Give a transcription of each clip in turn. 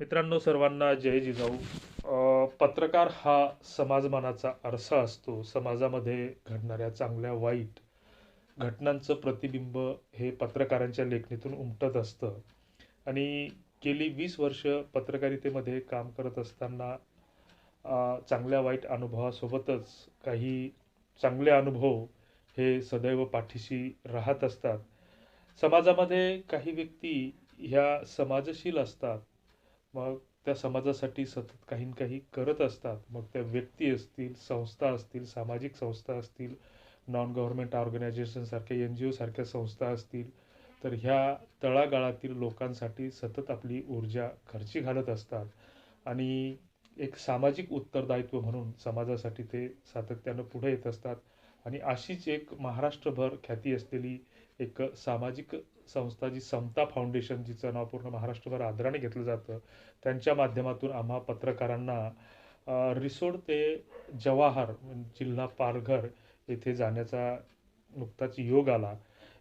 मित्रांनो सर्वांना जय जिजाऊ. पत्रकार हा समाजमानाचा आरसा असतो. समाजामध्ये घडणाऱ्या चांगल्या वाईट घटनांचं प्रतिबिंब हे पत्रकारांच्या लेखणीतून उमटत असतं. आणि गेली वीस वर्ष पत्रकारितेमध्ये काम करत असताना चांगल्या वाईट अनुभवासोबतच काही चांगले अनुभव हे सदैव पाठीशी राहत असतात. समाजामध्ये काही व्यक्ती ह्या समाजशील असतात. मग त्या समाजासाठी सतत काही ना काही करत असतात. मग त्या व्यक्ती असतील संस्था असतील सामाजिक संस्था असतील नॉन गव्हर्मेंट ऑर्गनायझेशनसारख्या एन जी ओसारख्या संस्था असतील तर ह्या तळागाळातील लोकांसाठी सतत आपली ऊर्जा खर्ची घालत असतात. आणि एक सामाजिक उत्तरदायित्व म्हणून समाजासाठी ते सातत्यानं पुढे येत असतात. आणि अशीच एक महाराष्ट्रभर ख्याती असलेली एक सामाजिक संस्था जी समता फाउंडेशन जिचं नाव पूर्ण महाराष्ट्रभर आदराने घेतलं जातं त्यांच्या माध्यमातून आम्हा पत्रकारांना रिसोड ते जवाहर जिल्हा पालघर येथे जाण्याचा नुकताच योग आला.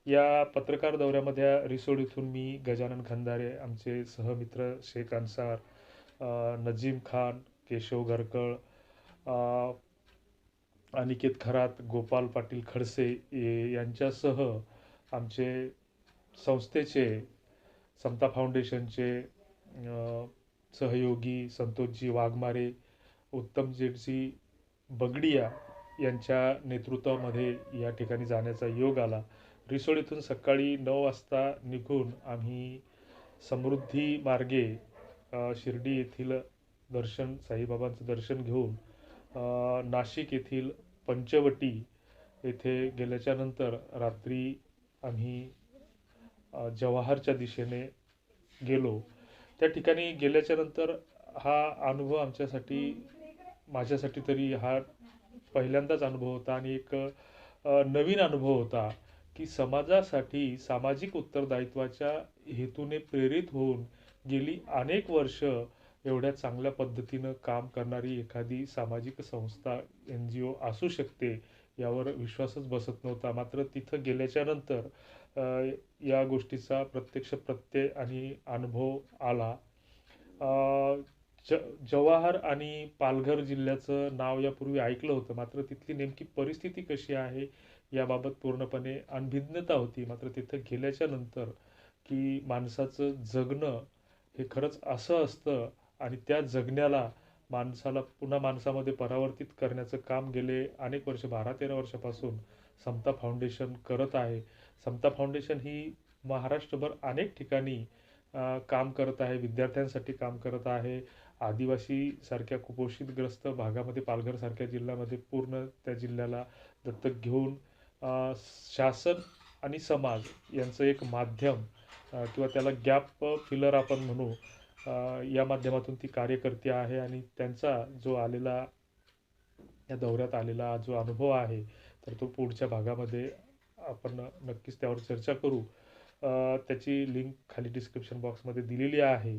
या पत्रकार दौऱ्यामध्ये रिसोड इथून मी गजानन खंदारे आमचे सहमित्र शेख अन्सार नजीम खान केशव घरकळ अनिकेत खरात गोपाल पाटील खडसे यांच्यासह आमचे संस्थेचे समता फाउंडेशनचे सहयोगी संतोषजी वाघमारे उत्तमजीजी बगडिया यांच्या नेतृत्वामध्ये या ठिकाणी जाण्याचा योग आला. रिसोडीतून सकाळी नऊ वाजता निघून आम्ही समृद्धी मार्गे शिर्डी येथील दर्शन साईबाबांचं दर्शन घेऊन नाशिक येथील पंचवटी येथे गेल्याच्यानंतर रात्री आम्ही जवाहरच्या दिशेने गेलो. त्या ठिकाणी गेल्याच्यानंतर हा अनुभव आमच्यासाठी माझ्यासाठी तरी हा पहिल्यांदाच अनुभव होता आणि एक नवीन अनुभव होता की समाजासाठी सामाजिक उत्तरदायित्वाच्या हेतूने प्रेरित होऊन गेली अनेक वर्ष एवढ्या चांगल्या पद्धतीनं काम करणारी एखादी सामाजिक संस्था एन जी ओ असू शकते यावर विश्वासच बसत नव्हता. मात्र तिथं गेल्याच्यानंतर या गोष्टीचा प्रत्यक्ष प्रत्यय आणि अनुभव आला. ज जवाहर आणि पालघर जिल्ह्याचं नाव यापूर्वी ऐकलं होतं. मात्र तिथली नेमकी परिस्थिती कशी आहे याबाबत पूर्णपणे अनभिज्ञता होती. मात्र तिथं गेल्याच्यानंतर की माणसाचं जगणं हे खरंच असं असतं आणि त्या जगण्याला माणसाला पुन्हा माणसामध्ये परावर्तित करण्याचं काम गेले अनेक वर्ष बारा तेरा वर्षापासून समता फाउंडेशन करत आहे. समता फाउंडेशन ही महाराष्ट्रभर अनेक ठिकाणी काम करत आहे विद्यार्थ्यांसाठी काम करत आहे. आदिवासीसारख्या कुपोषितग्रस्त भागामध्ये पालघरसारख्या जिल्ह्यामध्ये पूर्ण त्या जिल्ह्याला दत्तक घेऊन शासन आणि समाज यांचं एक माध्यम किंवा त्याला गॅप फिलर आपण म्हणू या माध्यमातून ती कार्यकर्ती आहे आणि त्यांचा जो आलेला या दौऱ्यात आलेला जो अनुभव आहे तर तो पुढच्या भागामध्ये आपण नक्कीच त्यावर चर्चा करू. त्याची लिंक खाली डिस्क्रिप्शन बॉक्समध्ये दिलेली आहे.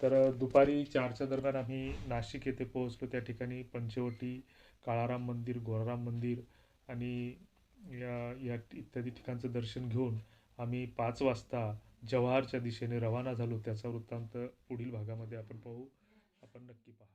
तर दुपारी चारच्या दरम्यान आम्ही नाशिक येथे पोहोचलो. त्या ठिकाणी पंचवटी काळाराम मंदिर गोराराम मंदिर आणि या या इत्यादी ठिकाणचं दर्शन घेऊन आम्ही पाच वाजता जवाहरच्या दिशेने रवाना झालो त्याचा वृत्तांत पुढील भागामध्ये आपण पाहू. आपण नक्की पहा.